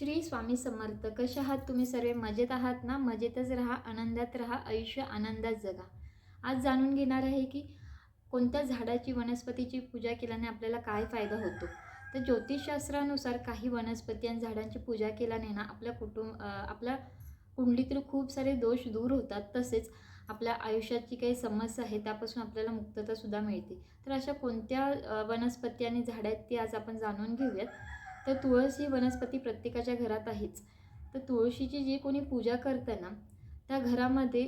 श्री स्वामी समर्थ. कशा आहात तुम्ही सर्व? मजेत आहात ना? मजेतच राहा आनंदात राहा आयुष्य आनंदात जगा. आज जाणून घेणार आहे की कोणत्या झाडाची वनस्पतीची पूजा केल्याने आपल्याला काय फायदा होतो? तर ज्योतिषशास्त्रानुसार काही वनस्पती आणि झाडांची पूजा केल्याने ना आपल्या कुटुंब आपल्या कुंडलीतील खूप सारे दोष दूर होतात. तसेच आपल्या आयुष्याची काही समस्या आहे त्यापासून आपल्याला मुक्ततासुद्धा मिळते. तर अशा कोणत्या वनस्पती आणि झाडं आहेत ती आज आपण जाणून घेऊयात. तर तुळस ही वनस्पती प्रत्येकाच्या घरात आहेच. तर तुळशीची जी कोणी पूजा करतं ना त्या घरामध्ये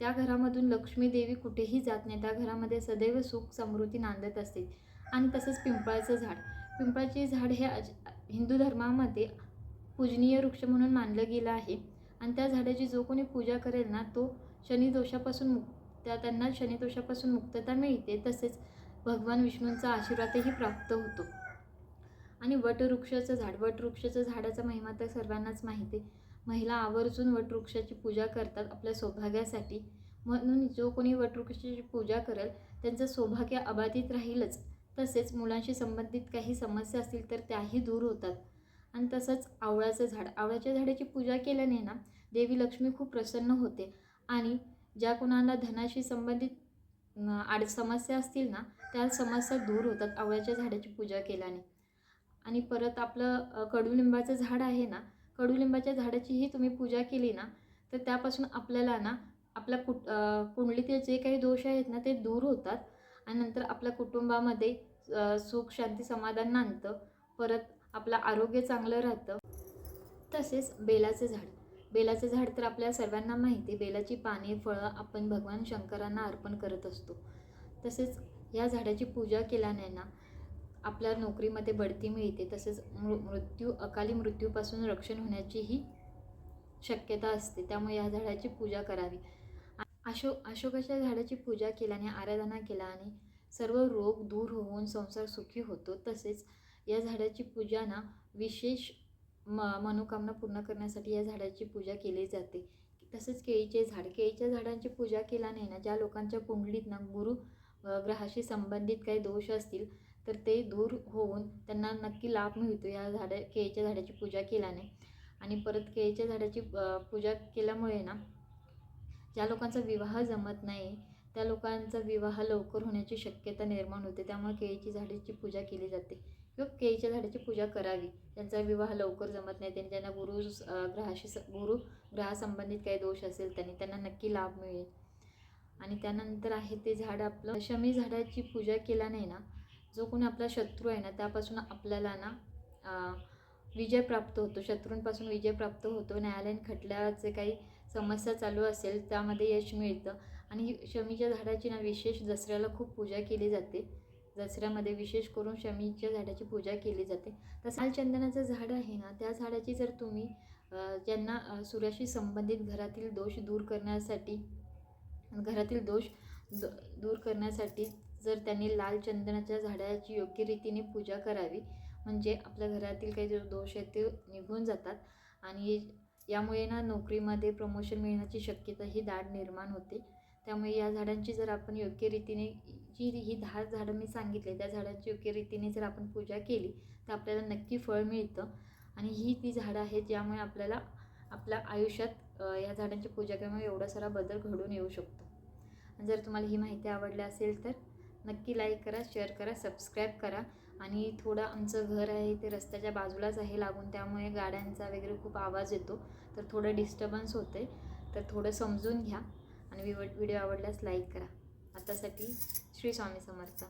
त्या घरामधून लक्ष्मी देवी कुठेही जात नाही. त्या घरामध्ये सदैव सुख समृद्धी नांदत असते. आणि तसंच पिंपळाचं झाड. पिंपळाचे झाड हे अज हिंदू धर्मामध्ये पूजनीय वृक्ष म्हणून मानलं गेलं आहे. आणि त्या झाडाची जो कोणी पूजा करेल ना तो शनिदोषापासून मुक्त त्या त्यांना शनिदोषापासून मुक्तता मिळते. तसेच भगवान विष्णूंचा आशीर्वादही प्राप्त होतो. आणि वटवृक्षाचं झाड. वटवृक्षाचं झाडाचा महिमा तर सर्वांनाच माहिती आहे. महिला आवर्जून वटवृक्षाची पूजा करतात आपल्या सौभाग्यासाठी. म्हणून जो कोणी वटवृक्षाची पूजा करेल त्यांचं सौभाग्य अबाधित राहीलच. तसेच मुलांशी संबंधित काही समस्या असतील तर त्याही दूर होतात. आणि तसंच आवळाचं झाड. आवळ्याच्या झाडाची पूजा केल्याने ना देवी लक्ष्मी खूप प्रसन्न होते. आणि ज्या कोणाला धनाशी संबंधित आड समस्या असतील ना त्या समस्या दूर होतात आवळ्याच्या झाडाची पूजा केल्याने. आणि परत आपलं कडुलिंबाचं झाड आहे ना कडुलिंबाच्या झाडाचीही तुम्ही पूजा केली ना तर त्यापासून आपल्याला ना आपल्या कुट कुंडलीतील जे काही दोष आहेत ना ते दूर होतात. आणि नंतर आपल्या कुटुंबामध्ये सुख शांती समाधान नांदतं. परत आपलं आरोग्य चांगलं राहतं. तसेच बेलाचं झाड. बेलाचं झाड तर आपल्या सर्वांना माहिती आहे. बेलाची पाने फळं आपण भगवान शंकरांना अर्पण करत असतो. तसेच या झाडाची पूजा केल्याने ना आपल्या नोकरीमध्ये बढती मिळते तसेच मृ मृत्यू अकाली मृत्यूपासून रक्षण होण्याचीही शक्यता असते. त्यामुळे या झाडाची पूजा करावी. आ- अशोक अशोकाच्या झाडाची पूजा केल्याने आराधना केल्याने सर्व रोग दूर होऊन संसार सुखी होतो. तसेच या झाडाची पूजा ना विशेष म मनोकामना पूर्ण करण्यासाठी या झाडाची पूजा केली जाते. तसेच केळीचे झाड. केळीच्या झाडांची पूजा केल्याने ना ज्या लोकांच्या कुंडलीत ना गुरु ग्रहाशी संबंधित काही दोष असतील तर ते दूर होऊन त्यांना नक्की लाभ मिळतो या झाडा केळीच्या झाडाची पूजा केल्याने. आणि परत केळीच्या झाडाची पूजा केल्यामुळे ना ज्या लोकांचा विवाह जमत नाही त्या लोकांचा विवाह लवकर होण्याची शक्यता निर्माण होते. त्यामुळे केळीची झाडाची पूजा केली जाते. किंवा केळीच्या झाडाची पूजा करावी. त्यांचा विवाह लवकर जमत नाही. त्यांनी ज्यांना गुरु ग्रहाशी स गुरु ग्रहासंबंधित काही दोष असेल त्यांनी त्यांना नक्की लाभ मिळेल. आणि त्यानंतर आहे ते झाड आपलं. शमी झाडाची पूजा केल्याने ना जो कोणी आपला शत्रू आहे ना त्यापासून आपल्याला ना विजय प्राप्त होतो. शत्रूंपासून विजय प्राप्त होतो. न्यायालयीन खटल्याचे काही समस्या चालू असेल त्यामध्ये यश मिळतं. आणि शमीच्या झाडाची ना विशेष दसऱ्याला खूप पूजा केली जाते. दसऱ्यामध्ये विशेष करून शमीच्या झाडाची पूजा केली जाते. तसं चंदनाचं झाड आहे ना त्या झाडाची जर तुम्ही ज्यांना सूर्याशी संबंधित घरातील दोष दूर करण्यासाठी घरातील दोष दूर करण्यासाठी जर त्यांनी लाल चंदनाच्या झाडाची योग्य रीतीने पूजा करावी म्हणजे आपल्या घरातील काही जो दोष आहेत ते निघून जातात. आणि यामुळे ना नोकरीमध्ये प्रमोशन मिळण्याची शक्यता ही दाट निर्माण होते. त्यामुळे या झाडांची जर आपण योग्य रीतीने जी ही दहा झाडं मी सांगितले त्या झाडांची योग्य रीतीने जर आपण पूजा केली तर आपल्याला नक्की फळ मिळतं. आणि ही ती झाडं आहेत ज्यामुळे आपल्याला आपल्या आयुष्यात या झाडांची पूजा केल्यामुळे एवढा सारा बदल घडून येऊ शकतो. आणि जर तुम्हाला ही माहिती आवडली असेल तर नक्की लाईक करा शेअर करा सबस्क्राईब करा. आणि थोडं आमचं घर आहे ते रस्त्याच्या बाजूलाच आहे लागून त्यामुळे गाड्यांचा वगैरे खूप आवाज येतो. तर थोडं डिस्टर्बन्स होते तर थोडं समजून घ्या. आणि व्हिडिओ व्हिडिओ आवडल्यास लाईक करा. आतासाठी श्री स्वामी समर्थ.